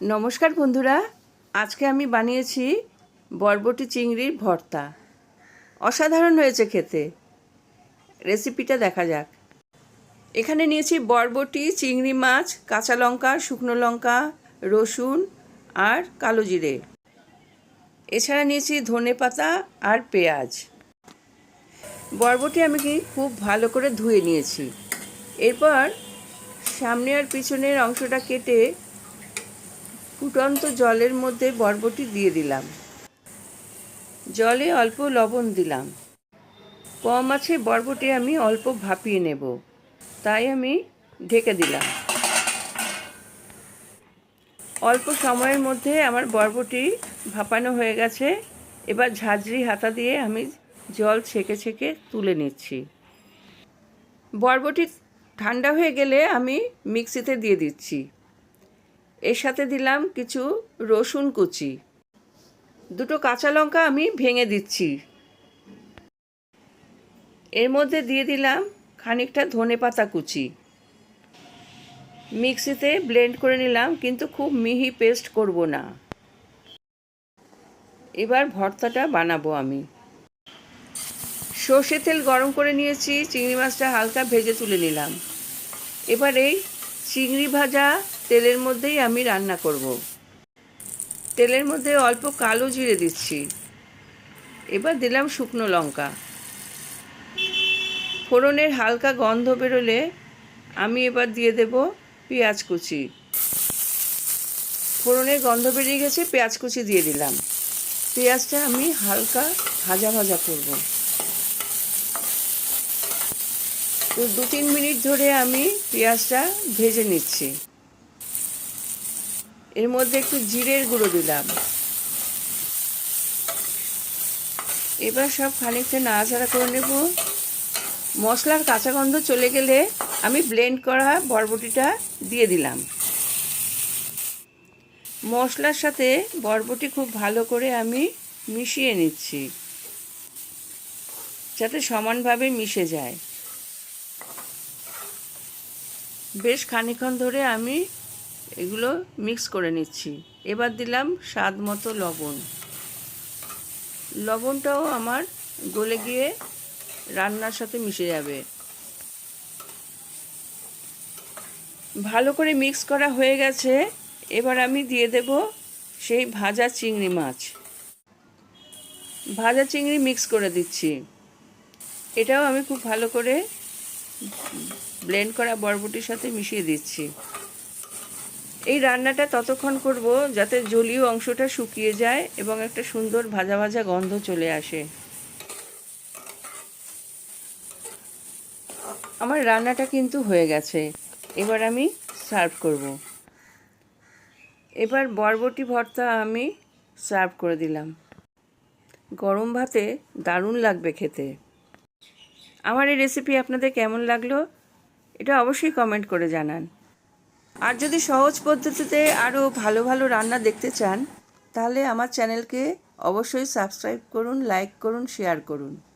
নমস্কার বন্ধুরা, আজকে আমি বানিয়েছি বরবটি চিংড়ির ভর্তা। অসাধারণ হয়েছে খেতে। রেসিপিটা দেখা যাক। এখানে নিয়েছি বরবটি, চিংড়ি মাছ, কাঁচা লঙ্কা, শুকনো লঙ্কা, রসুন আর কালো জিরে। এছাড়া নিয়েছি ধনে পাতা আর পেঁয়াজ। বরবটি আমি কি খুব ভালো করে ধুয়ে নিয়েছি। এরপর সামনে আর পিছনের অংশটা কেটে ফুটন্ত জলের মধ্যে বরবটি দিয়ে দিলাম। জলে অল্প লবণ দিলাম। কম আছে বরবটি আমি অল্প ভাপিয়ে নেব। তাই আমি ঢেকে দিলাম। অল্প সময়ের মধ্যে আমার বরবটি ভাপানো হয়ে গেছে। এবার ঝাঁঝরি হাতা দিয়ে আমি জল ছেঁকে ছেঁকে তুলে নিচ্ছি। বরবটি ঠান্ডা হয়ে গেলে আমি মিক্সিতে দিয়ে দিচ্ছি। এর সাথে দিলাম কিছু রসুন কুচি। দুটো কাঁচা লঙ্কা আমি ভেঙে দিচ্ছি। এর মধ্যে দিয়ে দিলাম খানিকটা ধনে পাতা কুচি। মিক্সিতে ব্লেন্ড করে নিলাম, কিন্তু খুব মিহি পেস্ট করব না। এবার ভর্তাটা বানাবো আমি। সর্ষে তেল গরম করে নিয়েছি, চিংড়ি মাছটা হালকা ভেজে তুলে নিলাম। এবার এই চিংড়ি ভাজা তেলের মধ্যেই আমি রান্না করব। তেলের মধ্যে অল্প কালো জিরে দিচ্ছি। এবার দিলাম শুকনো লঙ্কা। ফোড়নের হালকা গন্ধ বেরোলে আমি এবার দিয়ে দেব পেঁয়াজ কুচি। ফোড়নের গন্ধ বেরিয়ে গেছে, পেঁয়াজ কুচি দিয়ে দিলাম। পেঁয়াজটা আমি হালকা ভাজা ভাজা করব। তো দু তিন মিনিট ধরে আমি পেঁয়াজটা ভেজে নিচ্ছি। এর মধ্যে একটু জিরের গুঁড়ো দিলাম। এবার সব খানিকটা নাড়াচাড়া করে নেব। মশলার কাঁচা গন্ধ চলে গেলে আমি ব্লেন্ড করা বরবটিটা দিয়ে দিলাম। মশলার সাথে বরবটি খুব ভালো করে আমি মিশিয়ে নিচ্ছি। যাতে সমানভাবে মিশে যায়। বেশ খানিক্ষণ ধরে আমি এগুলো মিক্স করে নিচ্ছি। এবার দিলাম স্বাদ মতো লবণ। লবণটাও আমার গলে গিয়ে রান্নার সাথে মিশে যাবে। ভালো করে মিক্স করা হয়ে গেছে। এবার আমি দিয়ে দেব সেই ভাজা চিংড়ি মাছ। ভাজা চিংড়ি মিক্স করে দিচ্ছি। এটাও আমি খুব ভালো করে ব্লেন্ড করা বরবটির সাথে মিশিয়ে দিচ্ছি। এই রান্নাটা ততক্ষণ করব যাতে জলীয় অংশটা শুকিয়ে যায় এবং একটা সুন্দর ভাজা ভাজা গন্ধ চলে আসে। আমার রান্নাটা কিন্তু হয়ে গেছে। এবার আমি সার্ভ করব। এবার বরবটি ভর্তা আমি সার্ভ করে দিলাম। গরম ভাতে দারুণ লাগবে খেতে। আমার এই রেসিপি আপনাদের কেমন লাগল? এটা অবশ্যই কমেন্ট করে জানান। আর যদি সহজ পদ্ধতিতে আরও ভালো ভালো রান্না দেখতে চান, তাহলে আমার চ্যানেলকে অবশ্যই সাবস্ক্রাইব করুন, লাইক করুন, শেয়ার করুন।